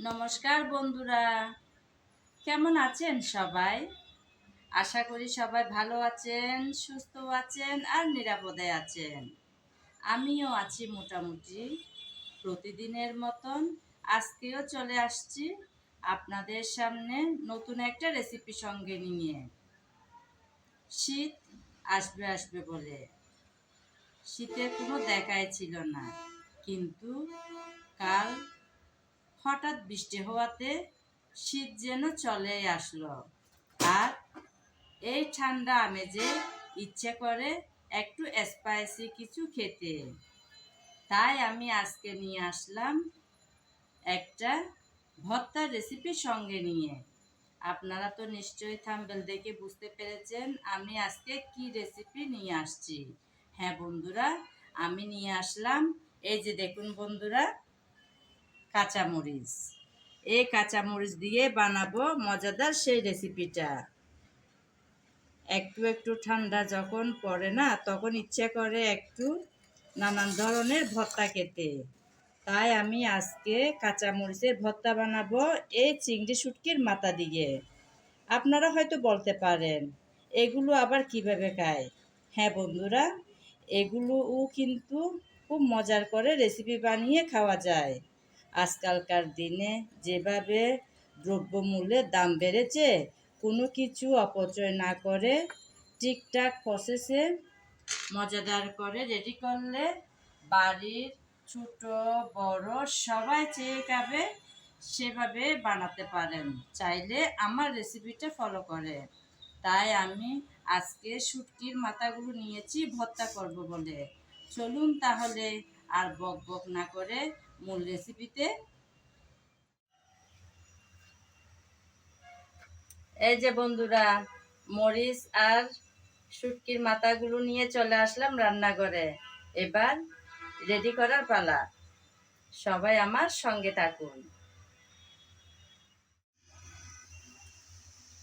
নমস্কার বন্ধুরা। কেমন আছেন সবাই? আশা করি সবাই ভালো আছেন, সুস্থ আছেন আর নিরাপদে আছেন। আমিও আছি মোটামুটি প্রতিদিনের মতন। আজকেও চলে আসছি আপনাদের সামনে নতুন একটা রেসিপি সঙ্গে নিয়ে। শীত আসবে আসবে বলে। শীতের কোনো দেখাই ছিল না। কিন্তু কাল হঠাৎ বৃষ্টি হওয়াতে শীত যেন চলে আসলো। আর এই ঠান্ডা আমেজে ইচ্ছে করে একটু স্পাইসি কিছু খেতে। তাই আমি আজকে নিয়ে আসলাম একটা ভর্তার রেসিপি সঙ্গে নিয়ে। আপনারা তো নিশ্চয়ই থাম্বেল দেখে বুঝতে পেরেছেন আমি আজকে কি রেসিপি নিয়ে আসছি। হ্যাঁ বন্ধুরা, আমি নিয়ে আসলাম। এই যে দেখুন বন্ধুরা কাঁচামরিচ। এই কাঁচামরিচ দিয়ে বানাবো মজাদার সেই রেসিপিটা। একটু একটু ঠান্ডা যখন পড়ে না, তখন ইচ্ছে করে একটু নানান ধরনের ভর্তা খেতে। তাই আমি আজকে কাঁচামরিচের ভর্তা বানাবো এই চিংড়ি শুটকির মাথা দিয়ে। আপনারা হয়তো বলতে পারেন, এগুলো আবার কীভাবে খায়? হ্যাঁ বন্ধুরা, এগুলোও কিন্তু খুব মজার করে রেসিপি বানিয়ে খাওয়া যায়। আজকালকার দিনে যেভাবে দ্রব্যমূল্যের দাম বেড়েছে, কোনো কিছু অপচয় না করে ঠিকঠাক প্রসেসে মজাদার করে রেডি করলে বাড়ির ছোট, বড় সবাই চেয়ে খাবে সেভাবে বানাতে পারেন। চাইলে আমার রেসিপিটা ফলো করে তাই আমি আজকে শুটকির মাথাগুলো নিয়েছি, ভর্তা করব বলে। চলুন তাহলে আর বক বক না করে মূল রেসিপিতে এই যে বন্ধুরা, মরিচ আর শুটকির মাথাগুলো নিয়ে চলে আসলাম রান্নাঘরে। এবার রেডি করার পালা। সবাই আমার সঙ্গে থাকুন।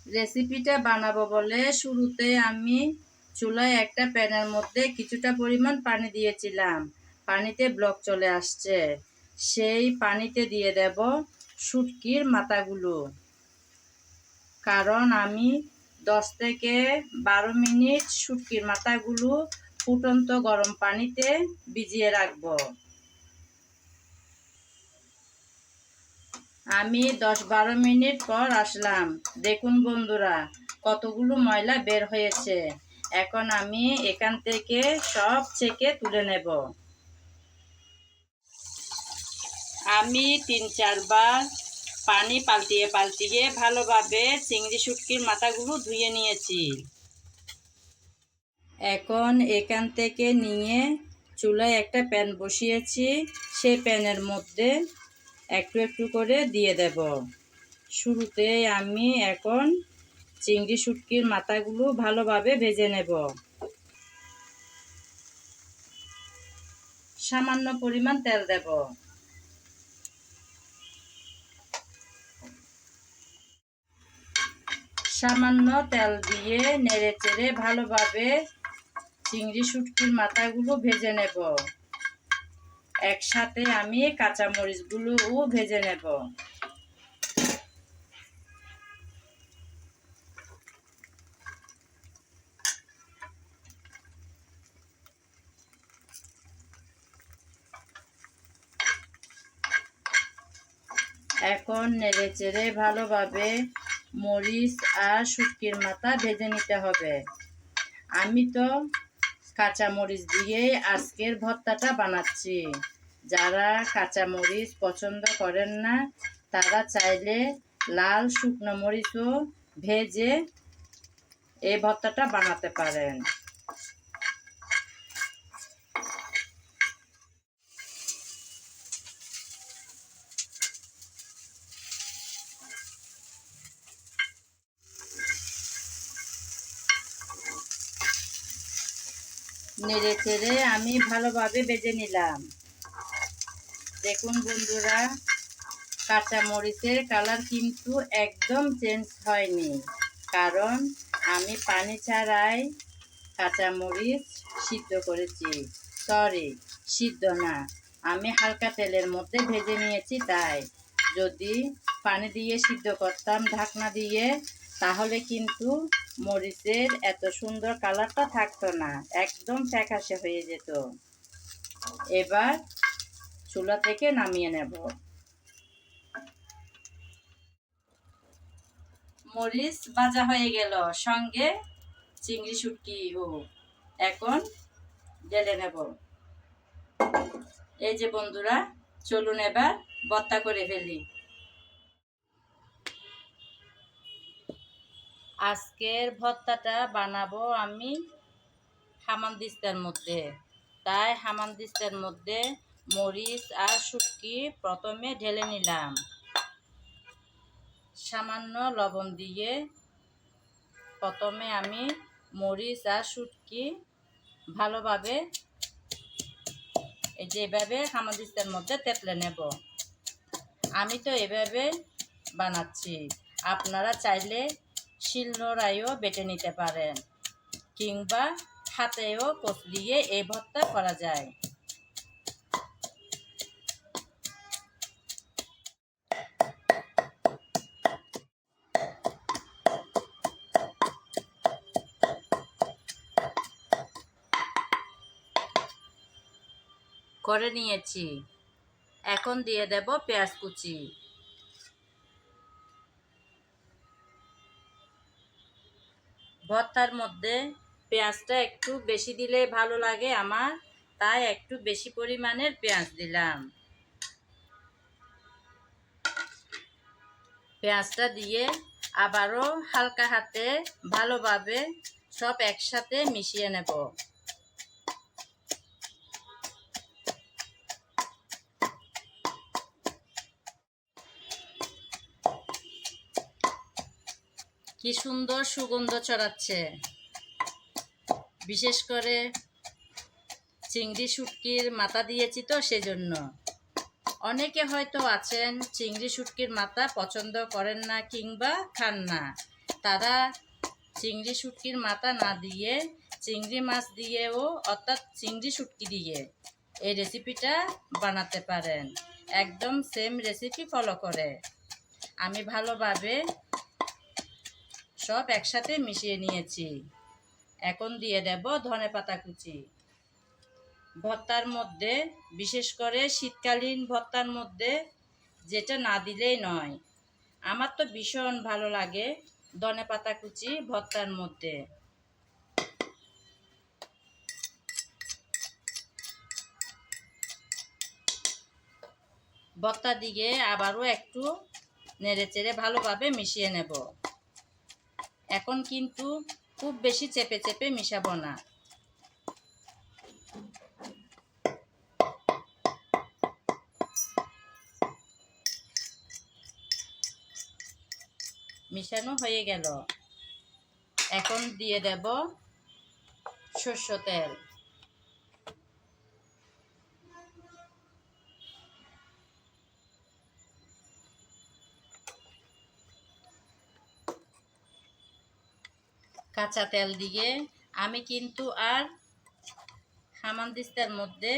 রেসিপিটা বানাবো বলে শুরুতে আমি চুলায় একটা প্যানের মধ্যে কিছুটা পরিমাণ পানি দিয়েছিলাম। পানিতে ব্লক চলে আসছে। সেই পানিতে দিয়ে দেব শুটকির মাথাগুলো। কারণ আমি দশ থেকে বারো মিনিট শুটকির মাথাগুলো ফুটন্ত গরম পানিতে ভিজিয়ে রাখব। আমি দশ বারো মিনিট পর আসলাম। দেখুন বন্ধুরা, কতগুলো ময়লা বের হয়েছে। এখন আমি এখান থেকে সব ছেঁকে তুলে নেব। আমি তিন, চারবার পানি পাল্টিয়ে পাল্টিয়ে ভালোভাবে চিংড়ি শুটকির মাথাগুলো ধুয়ে নিয়েছি। এখন এখান থেকে নিয়ে চুলায় একটা প্যান বসিয়েছি, সেই প্যানের মধ্যে একটু একটু করে দিয়ে দেব। শুরুতে আমি এখন চিংড়ি শুটকির মাথাগুলো ভালোভাবে ভেজে নেব। সামান্য পরিমাণ তেল দেব। সামান্য তেল দিয়ে নেড়ে চেড়ে ভালোভাবে চিংড়ি শুটকির মাথাগুলো ভেজে নেব। একসাথে আমি কাঁচামরিচগুলোও ভেজে নেব। এখন নেড়ে চেড়ে ভালোভাবে মরিচ আর শুটকির মাথা ভেজে নিতে হবে। আমি তো কাঁচা মরিচ দিয়ে আজকের ভর্তাটা বানাচ্ছি। যারা কাঁচা মরিচ পছন্দ করেন না, তারা চাইলে লাল শুকনো মরিচও ভেজে এই ভর্তাটা বানাতে পারেন। নেড়ে চেড়ে আমি ভালোভাবে বেজে নিলাম। দেখুন বন্ধুরা কাঁচা মরিচের কালার কিন্তু একদম চেঞ্জ হয়নি, কারণ আমি পানি ছাড়াই কাঁচা মরিচ সিদ্ধ করেছি। সরি, সিদ্ধ না, আমি হালকা তেলের মধ্যে ভেজে নিয়েছি তাই। যদি পানি দিয়ে সিদ্ধ করতাম, ঢাকনা দিয়ে তাহলে কিন্তু মরিচের এত সুন্দর কালারটা থাকতো না, একদম ফ্যাকাশে হয়ে যেত। এবার চুলা থেকে নামিয়ে নেব। মরিচ ভাজা হয়ে গেল, সঙ্গে চিংড়ি শুটকিও এখন ঢেলে নেব। এই যে বন্ধুরা, চলুন এবার বত্তা করে ফেলি। আজকের ভর্তাটা বানাবো আমি হামানদিস্তার মধ্যে। তাই হামানদিস্তার মধ্যে মরিচ আর শুটকি প্রথমে ঢেলে নিলাম। সামান্য লবণ দিয়ে প্রথমে আমি মরিচ আর শুটকি ভালোভাবে এই যে এভাবে হামাদিস্তার মধ্যে তেতলে নেব। আমি তো এভাবে বানাচ্ছি। আপনারা চাইলে শিলনোড়াইও বেটে নিতে পারেন কিংবা হাতেও কচলিয়ে এই ভর্তা করা যায়। করে নিয়েছি। এখন দিয়ে দেব পেঁয়াজ কুচি। ভর্তার মধ্যে পেঁয়াজটা একটু বেশি দিলে ভালো লাগে আমার, তাই একটু বেশি পরিমাণের পেঁয়াজ দিলাম। পেঁয়াজটা দিয়ে আবারও হালকা হাতে ভালোভাবে সব একসাথে মিশিয়ে নেব। কি সুন্দর সুগন্ধ ছড়াচ্ছে। বিশেষ করে চিংড়ি শুটকির মাথা দিয়েছি তো সেজন্য। অনেকে হয়তো আছেন চিংড়ি শুটকির মাথা পছন্দ করেন না কিংবা খান না। তারা চিংড়ি শুটকির মাথা না দিয়ে চিংড়ি মাছ দিয়েও অর্থাৎ চিংড়ি শুটকি দিয়ে এই রেসিপিটা বানাতে পারেন। একদম সেম রেসিপি ফলো করে। আমি ভালোভাবে সব একসাথে মিশিয়ে নিয়েছি। এখন দিয়ে দেব ধনে পাতা কুচি। ভর্তার মধ্যে, বিশেষ করে শীতকালীন ভর্তার মধ্যে, যেটা না দিলেই নয়। আমার তো ভীষণ ভালো লাগে ধনে পাতা কুচি ভর্তার মধ্যে। ভর্তা দিয়ে আবারও একটু নেড়ে চেড়ে ভালোভাবে মিশিয়ে নেব। এখন কিন্তু খুব বেশি চেপে চেপে মিশাবো না। মিশানো হয়ে গেল। এখন দিয়ে দেব সর্ষ তেল। কাঁচা তেল দিয়ে। আমি কিন্তু আর হামানদিস্তার মধ্যে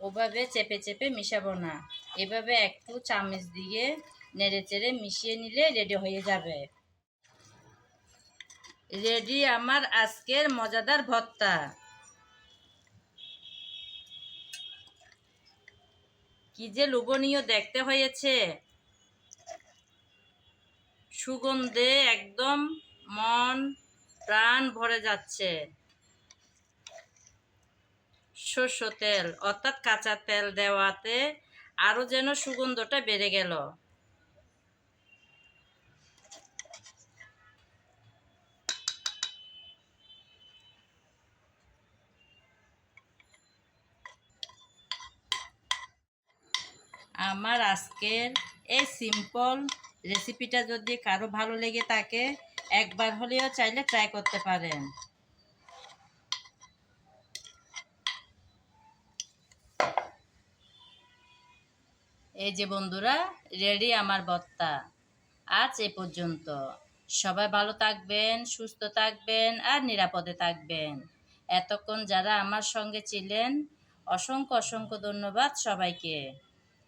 ওভাবে চেপে চেপে মিশাবো না। এভাবে একটু চামচ দিয়ে নেড়ে চেড়ে মিশিয়ে নিলে রেডি হয়ে যাবে। রেডি আমার আজকের মজাদার ভর্তা। কি যে লোভনীয় দেখতে হয়েছে। সুগন্ধে একদম মন, প্রাণ ভরে যাচ্ছে। শস্য তেল, অর্থাৎ কাঁচা তেল দেওয়াতে আরও যেন সুগন্ধটা বেড়ে গেল। আমার আজকের এই সিম্পল রেসিপিটা যদি কারও ভালো লেগে থাকে, একবার হলেও চাইলে ট্রাই করতে পারেন। এই যে বন্ধুরা রেডি আমার বত্তা। আজ এ পর্যন্ত। সবাই ভালো থাকবেন, সুস্থ থাকবেন আর নিরাপদে থাকবেন। এতক্ষণ যারা আমার সঙ্গে ছিলেন, অসংখ্য অসংখ্য ধন্যবাদ সবাইকে।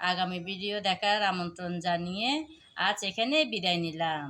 আগামী ভিডিও দেখার আমন্ত্রণ জানিয়ে আজ এখানে বিদায় নিলাম।